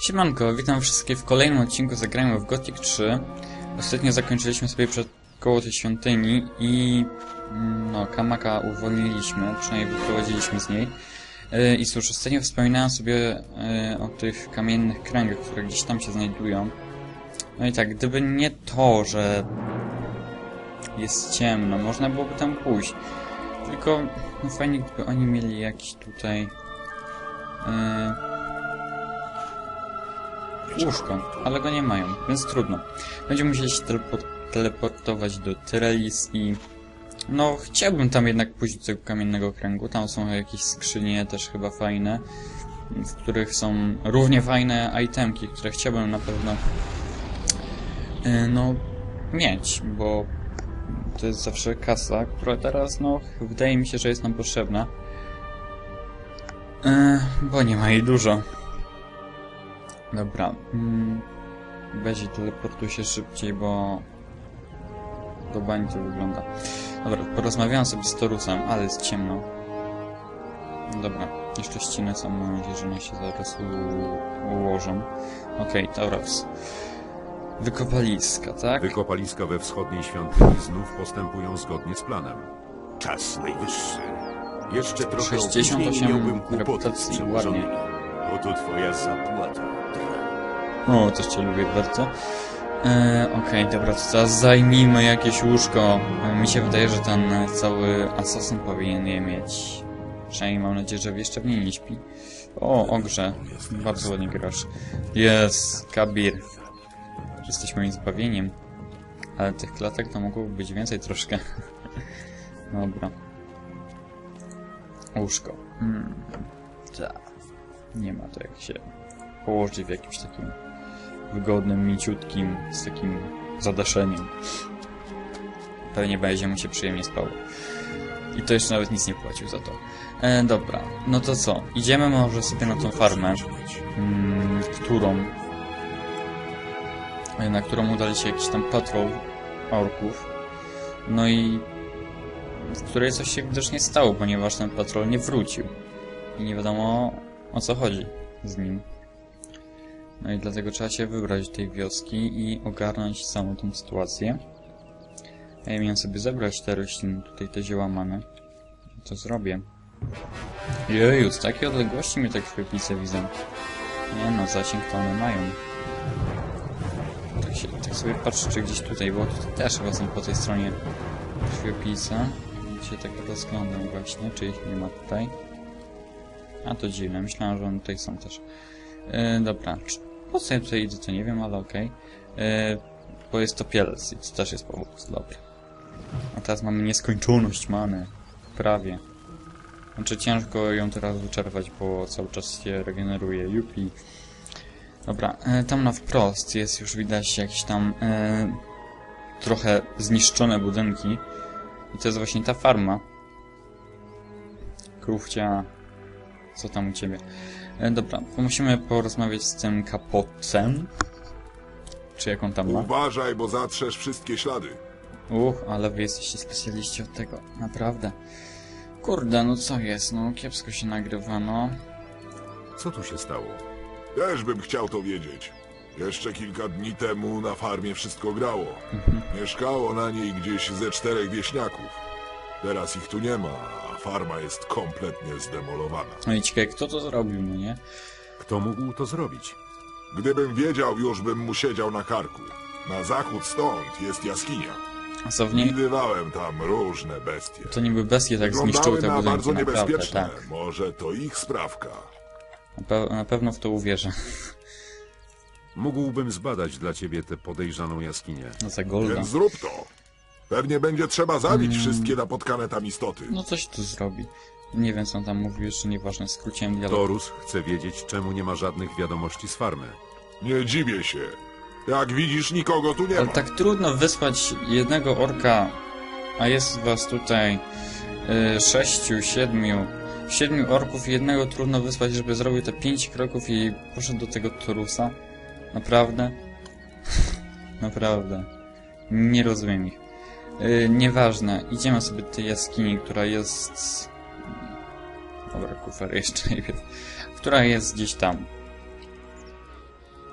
Siemanko, witam wszystkich w kolejnym odcinku Zagrajmy w Gothic 3. Ostatnio zakończyliśmy sobie przed koło tej świątyni i mm, no, Kamaka uwolniliśmy, przynajmniej wyprowadziliśmy z niej. Yy, I cóż, ostatnio wspominałem sobie yy, o tych kamiennych kręgach, które gdzieś tam się znajdują. No i tak, gdyby nie to, że jest ciemno, można byłoby tam pójść. Tylko no fajnie, gdyby oni mieli jakiś tutaj... Yy, łóżko, ale go nie mają, więc trudno. Będziemy musieli się telepo teleportować do Tyrelis i... No, chciałbym tam jednak pójść do tego kamiennego kręgu. Tam są jakieś skrzynie też chyba fajne, w których są równie fajne itemki, które chciałbym na pewno yy, no, mieć, bo to jest zawsze kasa, która teraz, no, wydaje mi się, że jest nam potrzebna. Yy, bo nie ma jej dużo. Dobra. Mm, weź i teleportuj się szybciej, bo... Do bani to wygląda. Dobra, porozmawiałem sobie z Torusem, ale jest ciemno. Dobra, jeszcze ściny są, mam nadzieję, że one się zaraz ułożą. Okej, okay, Taurus. Wykopaliska, tak? Wykopaliska we wschodniej świątyni znów postępują zgodnie z planem. Czas najwyższy. Jeszcze trochę 68 opóźnień miałbym kłopoty z przełożonymi. Oto twoja zapłata. O, też cię lubię bardzo. E, Okej, dobra, to teraz zajmijmy jakieś łóżko. E, mi się wydaje, że ten cały asasyn powinien je mieć. Przynajmniej mam nadzieję, że jeszcze w niej nie śpi. O, ogrze. Bardzo ładnie grasz. Jest, Kabir. Jesteś moim zbawieniem. Ale tych klatek to mogłoby być więcej troszkę. Dobra. Łóżko. Hmm. Nie ma to jak się położyć w jakimś takim wygodnym, mięciutkim, z takim zadaszeniem. Pewnie będzie mu się przyjemnie spało. I to jeszcze nawet nic nie płacił za to. E, dobra, no to co? Idziemy może sobie na tą farmę, mm, którą e, na którą udali się jakiś tam patrol orków. No i w której coś się widocznie stało, ponieważ ten patrol nie wrócił. I nie wiadomo o co chodzi z nim. No i dlatego trzeba się wybrać do tej wioski i ogarnąć całą tą sytuację. Ja miałem sobie zebrać te rośliny, tutaj te zioła many. To zrobię. Jeju, z takiej odległości mnie tak chwytlice widzę. Nie no, zasięg to one mają. Tak, się, tak sobie patrzę, czy gdzieś tutaj, bo tutaj też chyba są po tej stronie krwiopice. Się tak rozglądam właśnie, czy ich nie ma tutaj. A to dziwne, myślałem, że one tutaj są też. Yy, dobra, po co ja tutaj idę, to nie wiem, ale okej. Yy, bo jest to pielec i to też jest powód, dobra. A teraz mamy nieskończoność many. Prawie. Znaczy ciężko ją teraz wyczerpać, bo cały czas się regeneruje. Yupi. Dobra, yy, tam na wprost jest już widać jakieś tam trochę zniszczone budynki. I to jest właśnie ta farma. Krówcia. Co tam u ciebie? E, dobra, to musimy porozmawiać z tym kapotem. Czy jak on tam ma? Uważaj, bo zatrzesz wszystkie ślady. Uch, ale wy jesteście specjaliści od tego, naprawdę. Kurde, no co jest, no kiepsko się nagrywa, no. Co tu się stało? Też bym chciał to wiedzieć. Jeszcze kilka dni temu na farmie wszystko grało. Mieszkało na niej gdzieś ze czterech wieśniaków. Teraz ich tu nie ma, a farma jest kompletnie zdemolowana. No i ciekawe, kto to zrobił, no nie? Kto mógł to zrobić? Gdybym wiedział, już bym mu siedział na karku. Na zachód stąd jest jaskinia. A co w niej? Widywałem tam różne bestie. To niby bestie tak zniszczyły te na bardzo budynki, naprawdę, niebezpieczne. tak. Może to ich sprawka. Na, pe na pewno w to uwierzę. Mógłbym zbadać dla ciebie tę podejrzaną jaskinię. No za golda. Więc zrób to. Pewnie będzie trzeba zabić Mm. wszystkie napotkane tam istoty. No coś tu zrobi. Nie wiem, co on tam mówił, jeszcze nieważne, skróciłem dialog. Torus chce wiedzieć, czemu nie ma żadnych wiadomości z farmy. Nie dziwię się. Jak widzisz, nikogo tu nie Ale ma. tak trudno wysłać jednego orka, a jest was tutaj y, sześciu, siedmiu, siedmiu orków i jednego trudno wysłać, żeby zrobił te pięć kroków i poszedł do tego Torusa. Naprawdę? Naprawdę. Nie rozumiem ich. Y, nieważne, idziemy sobie do tej jaskini, która jest... Dobra, kufer jeszcze nie wiem. Która jest gdzieś tam.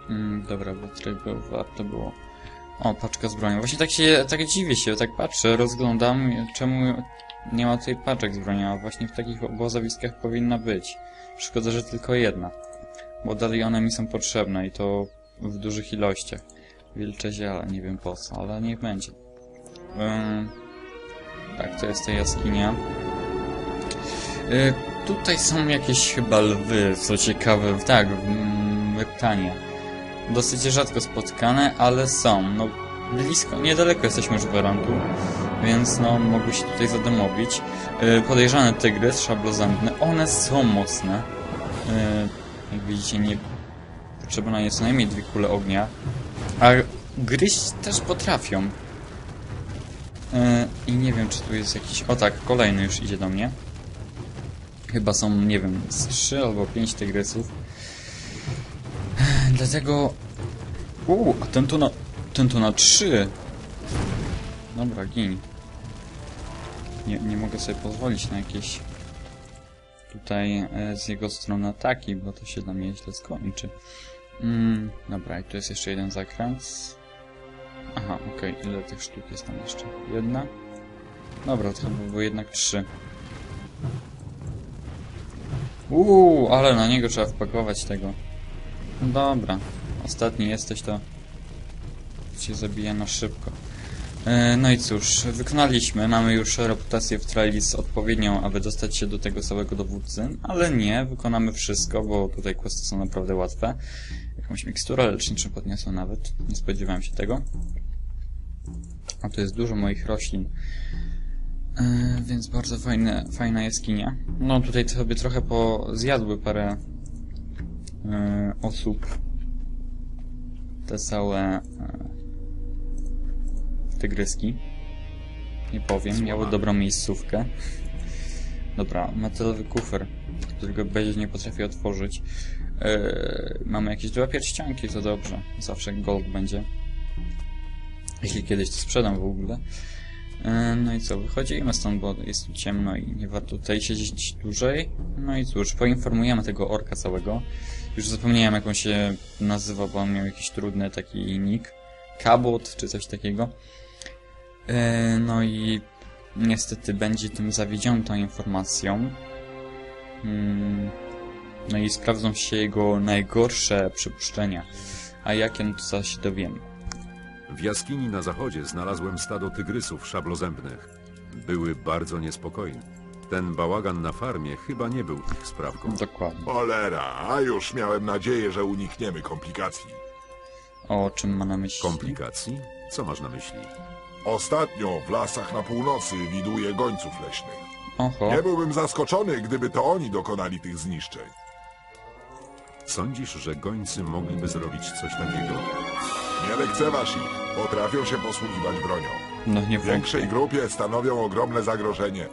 Mm, dobra, bo tutaj było, warto było. O, paczka z bronią. Właśnie tak się, tak dziwię się, tak patrzę, rozglądam, czemu nie ma tutaj paczek z bronią, a właśnie w takich obozowiskach powinna być. Szkoda, że tylko jedna. Bo dalej one mi są potrzebne i to w dużych ilościach. Wilcze ziele, nie wiem po co, ale niech będzie. Tak, to jest ta jaskinia. Y, tutaj są jakieś chyba lwy, co ciekawe, tak, w mm, Reptanie. Dosyć rzadko spotkane, ale są. No, blisko, niedaleko jesteśmy już Werandu, więc no, mogły się tutaj zadomowić. Y, podejrzany tygrys, szablozębny, one są mocne. Y, jak widzicie, nie potrzebna jest co najmniej dwie kule ognia. A gryźć też potrafią. Y, I nie wiem, czy tu jest jakiś... O tak, kolejny już idzie do mnie. Chyba są, nie wiem, z 3 albo 5 tygrysów. Dlatego... Uuu, a ten to na... Ten to na 3! Dobra, gin. Nie, nie mogę sobie pozwolić na jakieś... Tutaj e, z jego strony ataki, bo to się dla mnie źle skończy. Mm, dobra, i tu jest jeszcze jeden zakręt. Aha, okej, ile tych sztuk jest tam jeszcze? Jedna? Dobra, to chyba było jednak trzy. Uuu, ale na niego trzeba wpakować tego. No dobra, ostatni jesteś, to cię zabija na szybko. E, No i cóż, wykonaliśmy, mamy już reputację w Trailis odpowiednią, aby dostać się do tego samego dowódcy, ale nie, wykonamy wszystko, bo tutaj questy są naprawdę łatwe. Jakąś miksturę leczniczą podniosłem nawet, nie spodziewałem się tego. A tu jest dużo moich roślin. E, więc bardzo fajne, fajna jaskinia. No tutaj sobie trochę po zjadły parę e, osób te całe e, tygryski. Nie powiem, miały dobrą miejscówkę. Dobra, metalowy kufer, którego będzie nie potrafię otworzyć. E, mamy jakieś dwa pierścionki, to dobrze. Zawsze gold będzie. Jeśli kiedyś to sprzedam w ogóle. E, No i co, wychodzimy stąd, bo jest tu ciemno i nie warto tutaj siedzieć dłużej. No i cóż, poinformujemy tego orka całego. Już zapomniałem jak on się nazywa, bo on miał jakiś trudny taki nick. Kabot czy coś takiego. E, No i niestety będzie tym zawiedziony tą informacją. Mm, No i sprawdzą się jego najgorsze przypuszczenia. A jakie, no to zaraz się dowiemy. W jaskini na zachodzie znalazłem stado tygrysów szablozębnych. Były bardzo niespokojne. Ten bałagan na farmie chyba nie był ich sprawką. Dokładnie. Cholera, a już miałem nadzieję, że unikniemy komplikacji. O czym ma na myśli? Komplikacji? Co masz na myśli? Ostatnio w lasach na północy widuję gońców leśnych. Oho. Nie byłbym zaskoczony, gdyby to oni dokonali tych zniszczeń. Sądzisz, że gońcy mogliby zrobić coś takiego? Nie lekceważ ich. Potrafią się posługiwać bronią. No nie W większej wątpię. grupie stanowią ogromne zagrożenie.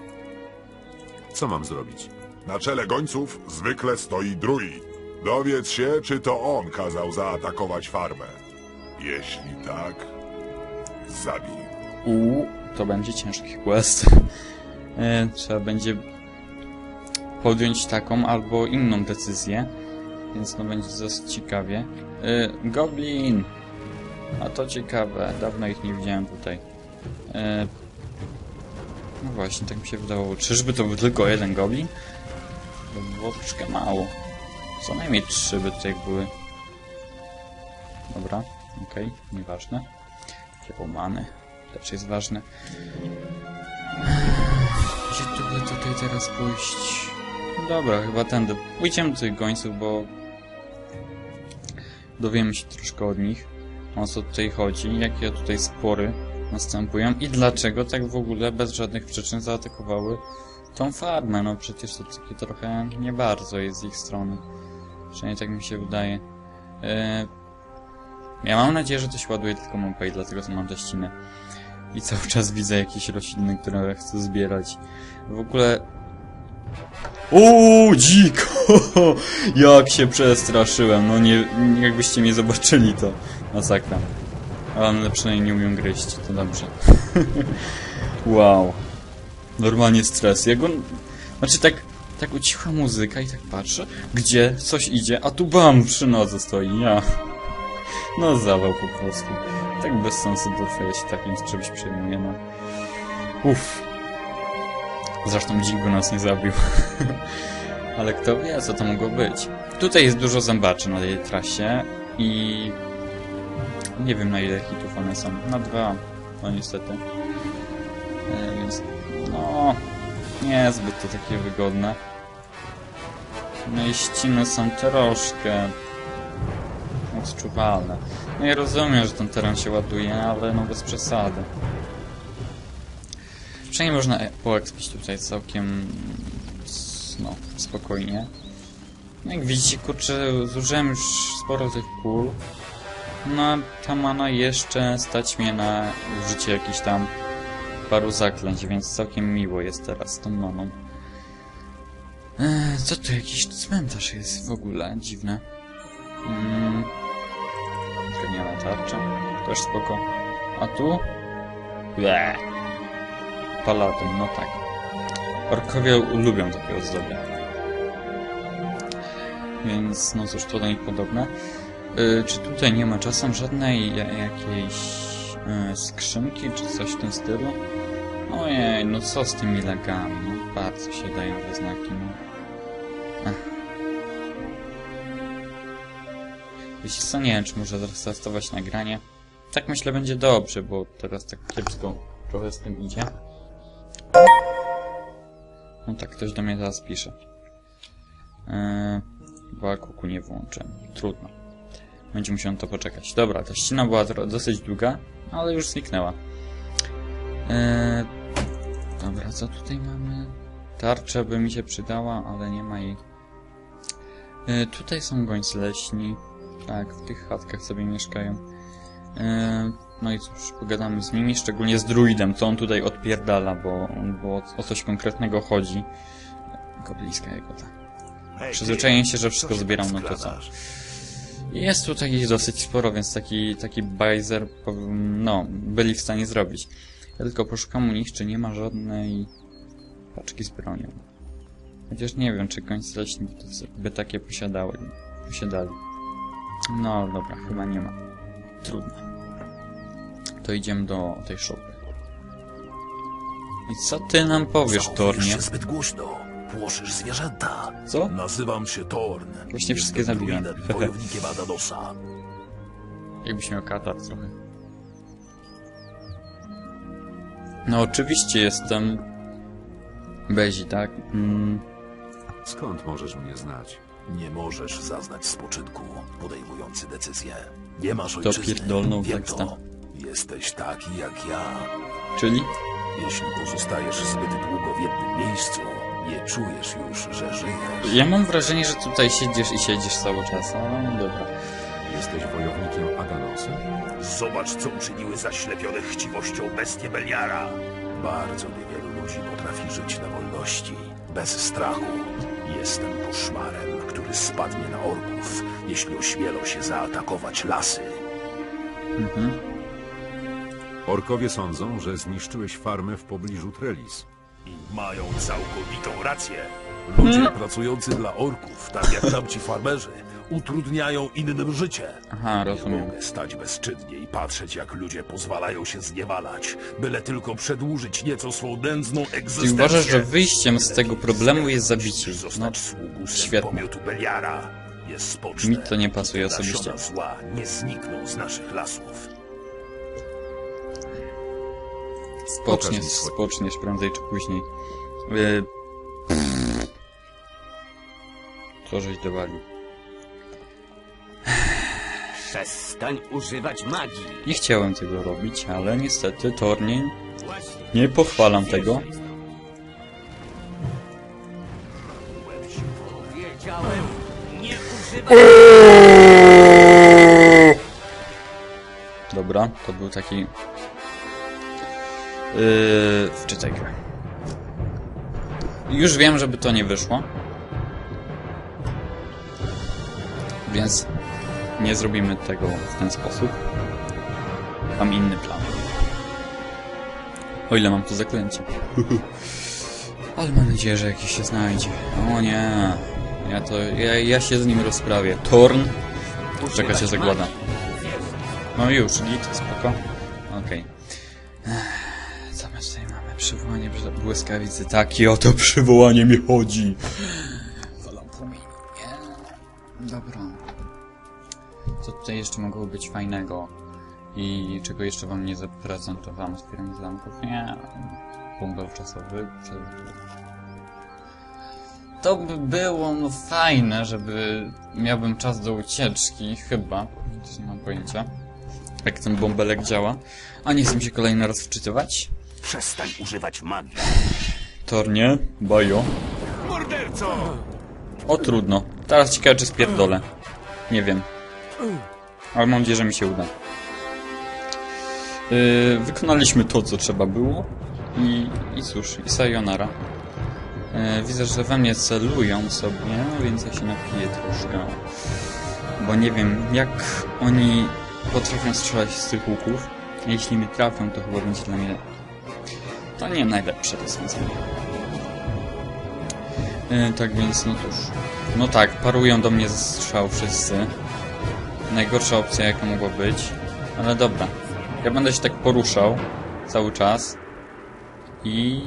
Co mam zrobić? Na czele gońców zwykle stoi druid. Dowiedz się, czy to on kazał zaatakować farmę. Jeśli tak, zabij. U, to będzie ciężki quest. E, Trzeba będzie podjąć taką albo inną decyzję, więc no będzie dosyć ciekawie. E, Goblin! A to ciekawe, dawno ich nie widziałem tutaj. E, No właśnie, tak mi się wydawało. Czyżby to był tylko jeden goblin? To by było troszkę mało. Co najmniej trzy by tutaj były. Dobra, okej, nieważne. Kiełmany też jest ważne. Gdzie tu by tutaj teraz pójść? Dobra, chyba tędy. Pójdziemy do tych gońców, bo dowiemy się troszkę od nich, o co tutaj chodzi, jakie tutaj spory następują i dlaczego tak w ogóle bez żadnych przyczyn zaatakowały tą farmę. No przecież to takie trochę nie bardzo jest z ich strony. Przynajmniej tak mi się wydaje. Eee, ja mam nadzieję, że to się ładuje tylko mapę i dlatego to mam teścinę. I cały czas widzę jakieś rośliny, które chcę zbierać. W ogóle... Uuu, dziko! Jak się przestraszyłem, no nie, jakbyście mnie zobaczyli to masakra. Ale przynajmniej nie umiem gryźć, to dobrze. wow. Normalnie stres. Jak on... Znaczy tak, tak ucichła muzyka i tak patrzę, gdzie coś idzie, a tu bam przy nodze stoi, ja. No zawał po prostu. Tak bez sensu to się takim z czymś przejmuje, no. Uff. Zresztą dzik by nas nie zabił. Ale kto wie, co to mogło być. Tutaj jest dużo zębaczy na tej trasie i... Nie wiem na ile hitów one są. Na dwa, no niestety. E, więc, no... Niezbyt to takie wygodne. No i ściny są troszkę odczuwalne. No ja rozumiem, że ten teren się ładuje, ale no bez przesady. Przynajmniej można e- poekspić tutaj całkiem no, spokojnie. No jak widzicie, kurczę, zużyłem już sporo tych pól. No ta mana jeszcze stać mnie na użycie jakichś tam paru zaklęć, więc całkiem miło jest teraz z tą maną. Eee, co tu jakiś cmentarz jest w ogóle? Dziwne. Mm. Tarcza. Też spoko. A tu? Ble. Paladyn, no tak. Orkowie lubią takie ozdoby. Więc, no cóż, to do nich podobne. Y, czy tutaj nie ma czasem żadnej ja- jakiejś y, skrzynki, czy coś w tym stylu? Ojej, no co z tymi lagami? No bardzo się dają we znaki, no. Wiecie co, nie wiem, czy muszę zrestartować nagranie. Tak myślę będzie dobrze, bo teraz tak kiepsko trochę z tym idzie. No tak, ktoś do mnie teraz pisze. Eee, bo kuku nie włączę. Trudno. Będzie musiał to poczekać. Dobra, ta ścina była dosyć długa, ale już zniknęła. Eee, dobra, co tutaj mamy? Tarcza by mi się przydała, ale nie ma jej. Eee, tutaj są gońcy leśni. Tak, w tych chatkach sobie mieszkają. Eee, no i cóż, pogadamy z nimi, szczególnie z druidem, co on tutaj odpierdala, bo, bo o coś konkretnego chodzi. Goblińska jagota. Przyzwyczajenie się, że wszystko zbieram, no to co? Jest tutaj ich dosyć sporo, więc taki, taki bajzer, no, byli w stanie zrobić. Ja tylko poszukam u nich, czy nie ma żadnej paczki z bronią. Chociaż nie wiem, czy końce leśni by takie posiadały, posiadali. No dobra, chyba nie ma. Trudno. To idziemy do tej szopy. I co ty nam powiesz, Tornie? się zbyt głośno. Płoszysz zwierzęta. Co? Nazywam się Torn. Właśnie wszystkie zabiłem. wojownikiem. Jakbyś miał katar trochę. No oczywiście jestem... Bezi, tak? Mm, Skąd możesz mnie znać? Nie możesz zaznać spoczynku, podejmujący decyzje. Nie masz To ojczyzny. Wiem teksta. to. Jesteś taki jak ja. czyli? Jeśli pozostajesz zbyt długo w jednym miejscu, nie czujesz już, że żyjesz. Ja mam wrażenie, że tutaj siedzisz i siedzisz cały czas. No dobra. Jesteś wojownikiem Adanosy? Zobacz, co uczyniły zaślepione chciwością bestie Beliara. Bardzo niewielu ludzi potrafi żyć na wolności, bez strachu. Jestem koszmarem, który spadnie na orków, jeśli ośmielą się zaatakować lasy. Mhm. Orkowie sądzą, że zniszczyłeś farmę w pobliżu Trellis. I mają całkowitą rację. Ludzie pracujący dla orków, tak jak tamci farmerzy, utrudniają innym życie. Aha, Nie rozumiem. mogę stać bezczynnie i patrzeć, jak ludzie pozwalają się zniewalać, byle tylko przedłużyć nieco swą nędzną egzystencję. Czyli uważasz, że wyjściem z tego problemu jest zabicie? Musisz No, zostać sługusem świetne. pomiotu Beliara. Jest spoczne. Mi to nie pasuje te osobiście. nasiona zła nie znikną z naszych lasów. spoczniesz, mi swoje. spoczniesz prędzej czy później. Yy... Co żeś dowalił? Przestań używać magii. Nie chciałem tego robić, ale niestety Tornin nie pochwalam tego. Wiedziałem, nie używaj Dobra, to był taki... Yy, wczytaj grę. Już wiem, żeby to nie wyszło. Więc nie zrobimy tego w ten sposób. Mam inny plan. O ile mam tu zaklęcie. Ale mam nadzieję, że jakiś się znajdzie. O nie. Ja to... Ja, ja się z nim rozprawię. Torn. Czeka cię zagłada. No już, git, spoko. Okej. Ech, Co my tutaj mamy? Przywołanie błyskawicy. Takie oto przywołanie mi chodzi. Tutaj jeszcze mogło być fajnego? I czego jeszcze wam nie zaprezentowałem z Piramid Zamków? Nie. Punkt czasowy. To by było no fajne, żeby miałbym czas do ucieczki, chyba. Też nie mam pojęcia. Jak ten bąbelek działa. A nie chcę mi się kolejny raz wczytywać. Przestań używać magii. Tornie, bajo. Morderco! O trudno. Teraz ciekawe czy spierdolę. Nie wiem. Ale mam nadzieję, że mi się uda. Yy, wykonaliśmy to, co trzeba było. I, i cóż, i sayonara. Yy, widzę, że we mnie celują sobie, więc ja się napiję troszkę. Bo nie wiem, jak oni potrafią strzelać z tych łuków. Jeśli mi trafią, to chyba będzie dla mnie... To nie najlepsze rozwiązanie. Yy, tak więc, no cóż. No tak, parują do mnie ze strzał wszyscy. Najgorsza opcja jaka mogła być. Ale dobra. Ja będę się tak poruszał cały czas. I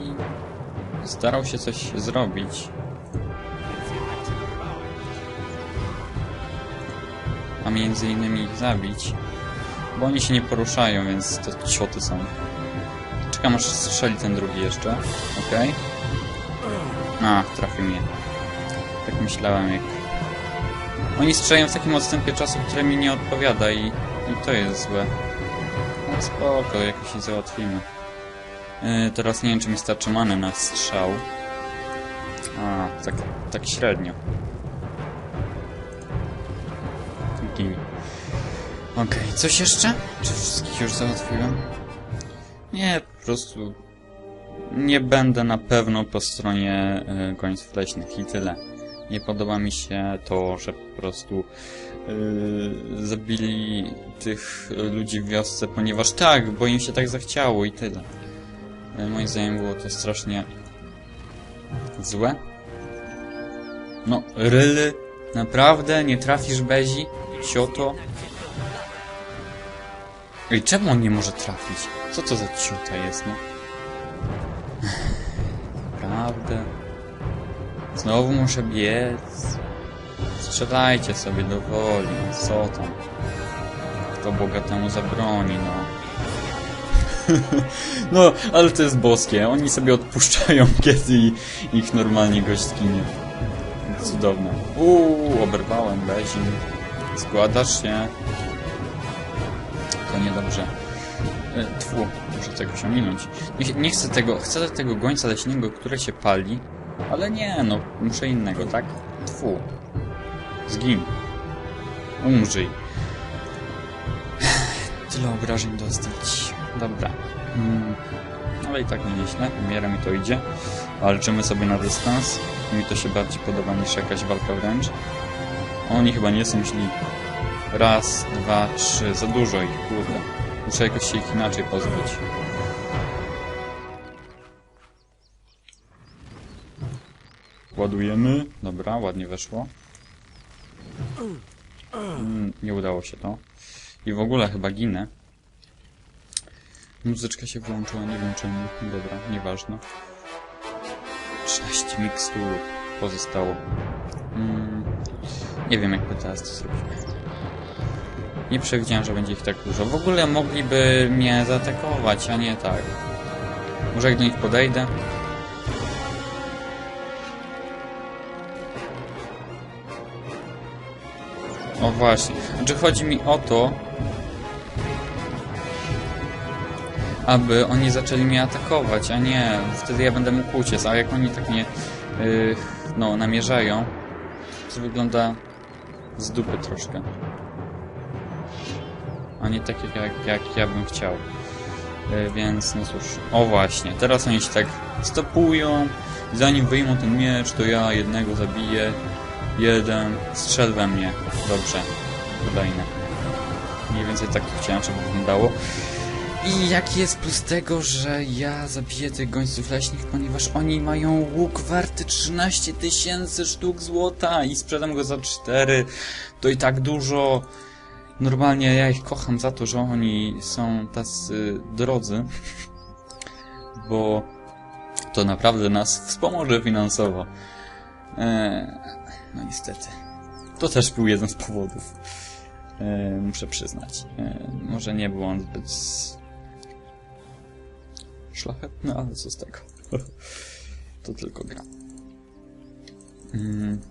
starał się coś zrobić. A między innymi ich zabić. Bo oni się nie poruszają, więc to cioty są. Czekam aż strzeli ten drugi jeszcze. Okej. A, trafił mnie. Tak myślałem, jak... Oni strzelają w takim odstępie czasu, które mi nie odpowiada i, i to jest złe. No spoko, jakoś się załatwimy. Yy, teraz nie wiem, czy mi starczy many na strzał. A, tak, tak średnio. Gini. Okej, coś jeszcze? Czy wszystkich już załatwiłem? Nie, po prostu nie będę na pewno po stronie y, gońców leśnych i tyle. Nie podoba mi się to, że po prostu y, zabili tych ludzi w wiosce, ponieważ tak, bo im się tak zachciało i tyle. Y, moim zdaniem było to strasznie złe. No, ryly, naprawdę nie trafisz bezi? Cioto? Ej, czemu on nie może trafić? Co to za ciota jest, no? Naprawdę? Znowu muszę biec? Strzelajcie sobie do woli, no co tam? Kto bogatemu zabroni, no. no, ale to jest boskie. Oni sobie odpuszczają, kiedy ich normalnie gość ginie. Cudowne. Uuu, oberwałem bezin. Składasz się. To niedobrze. E, Tfu, muszę czegoś ominąć. Nie, nie chcę tego, chcę tego gońca leśnego, które się pali, ale nie, no, muszę innego, tak? Tfu. Zgin. Umrzyj. Tyle obrażeń dostać. Dobra. Mm. Ale i tak nie nieźle, umieram i to idzie. Walczymy sobie na dystans. Mi to się bardziej podoba niż jakaś walka wręcz. Oni chyba nie są źli. Raz, dwa, trzy. Za dużo ich, kurde. Muszę jakoś się ich inaczej pozbyć. Ładujemy. Dobra, ładnie weszło. Mm, nie udało się to. I w ogóle chyba ginę. Muzyczka się włączyła, nie wiem czemu. Dobra, nieważne. 6 mikstur pozostało. Mm, nie wiem jakby teraz to zrobimy. Nie przewidziałem, że będzie ich tak dużo. W ogóle mogliby mnie zaatakować, a nie tak. Może jak do nich podejdę? O właśnie. Znaczy chodzi mi o to, aby oni zaczęli mnie atakować, a nie, wtedy ja będę mógł uciec, a jak oni tak mnie yy, no, namierzają, to wygląda z dupy troszkę. A nie tak jak, jak, ja bym chciał. Yy, więc no cóż, o właśnie, teraz oni się tak stopują, zanim wyjmą ten miecz, to ja jednego zabiję, jeden, strzel we mnie, dobrze, wydajne. Mniej więcej tak chciałem, żeby wyglądało. I jaki jest plus tego, że ja zabiję tych gońców leśnych, ponieważ oni mają łuk warty 13 tysięcy sztuk złota i sprzedam go za 4, to i tak dużo. Normalnie ja ich kocham za to, że oni są tacy drodzy, bo to naprawdę nas wspomoże finansowo. Eee, no niestety. To też był jeden z powodów. Eee, muszę przyznać. Eee, może nie był on zbyt szlachetny, ale co z tego. to tylko gra. Mm.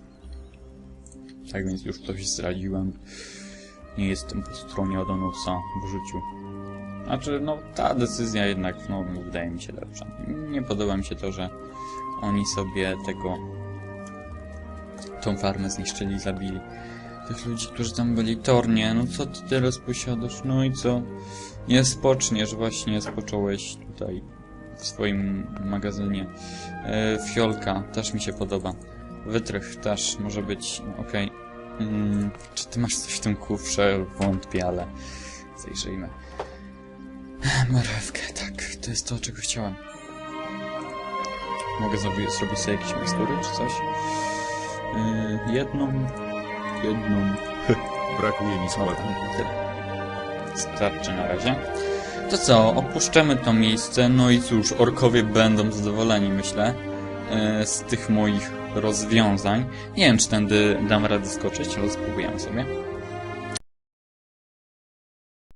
Tak więc już coś zdradziłem. Nie jestem po stronie Adonusa w życiu. Znaczy, no, ta decyzja jednak, no, wydaje mi się lepsza. Nie podoba mi się to, że oni sobie tego... tą farmę zniszczyli, zabili. Tych ludzi, którzy tam byli, Tornie, no co ty teraz posiadasz? No i co? Nie spoczniesz, właśnie spocząłeś tutaj w swoim magazynie. E, fiolka też mi się podoba. Wytrych też może być, no, okej. Mm, czy ty masz coś w tym kufrze? Wątpię, ale zajrzyjmy. Marewkę, tak, to jest to, czego chciałem. Mogę zrobić, zrobić sobie jakieś mikstury, czy coś? Yy, jedną, jedną, Brakuje mi składników. Starczy na razie. To co, opuszczamy to miejsce, no i cóż, orkowie będą zadowoleni, myślę, e, z tych moich rozwiązań. Nie wiem, czy tędy dam radę skoczyć, ale spróbujemy sobie.